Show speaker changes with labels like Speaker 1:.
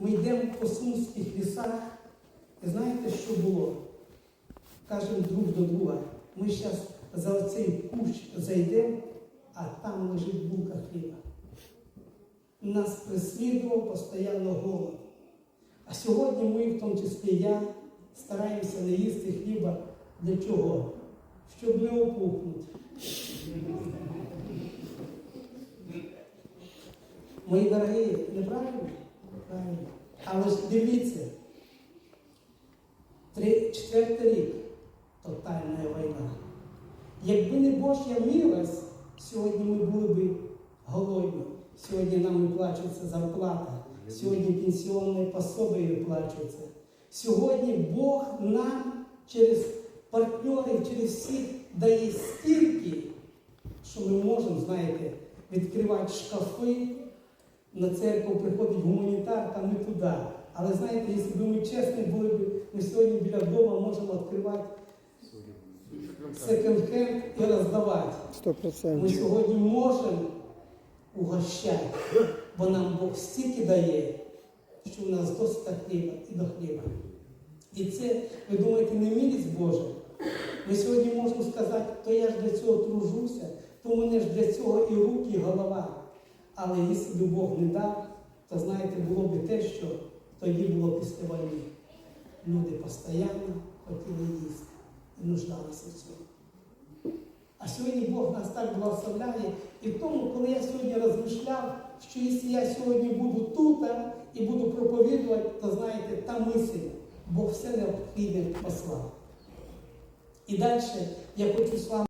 Speaker 1: Ми йдемо по сумських лісах. І знаєте, що було? Кажемо друг до друга. Ми зараз за цей кущ зайдемо, а там лежить булка хліба. Нас преслідував постійно голод. А сьогодні ми, в тому числі я, стараємося не їсти хліба для чого? Щоб не опухнути. Мої дорогі, неправильно? А ось дивіться, четвертий рік тотальна війна. Якби не Божя милость, сьогодні ми були б голодні. Сьогодні нам виплачується зарплата, сьогодні пенсіонні пособі виплачуються. Сьогодні Бог нам через партнерів, через всіх дає стільки, що ми можемо, знаєте, відкривати шкафи. На церкву приходить гуманітарка, ми туди. Але знаєте, якщо б ми чесні були б, ми сьогодні біля дому можемо відкривати секонд-хенд і роздавати.
Speaker 2: Сто
Speaker 1: Ми сьогодні можемо угощати, бо нам Бог стільки дає, що в нас досить хліба і до хліба. І це, ви думаєте, не милість Божа? Ми сьогодні можемо сказати, то я ж для цього тружуся, то у мене ж для цього і руки, і голова. Але якщо б Бог не дав, то знаєте, було б те, що тоді було після війни. Люди постійно хотіли їсти і нуждалися в цьому. А сьогодні Бог нас так благословляє. І тому, коли я сьогодні розмишляв, що якщо я сьогодні буду тут і буду проповідувати, то знаєте, та мисль, Бог все необхідне послав. І далі я хочу з вами.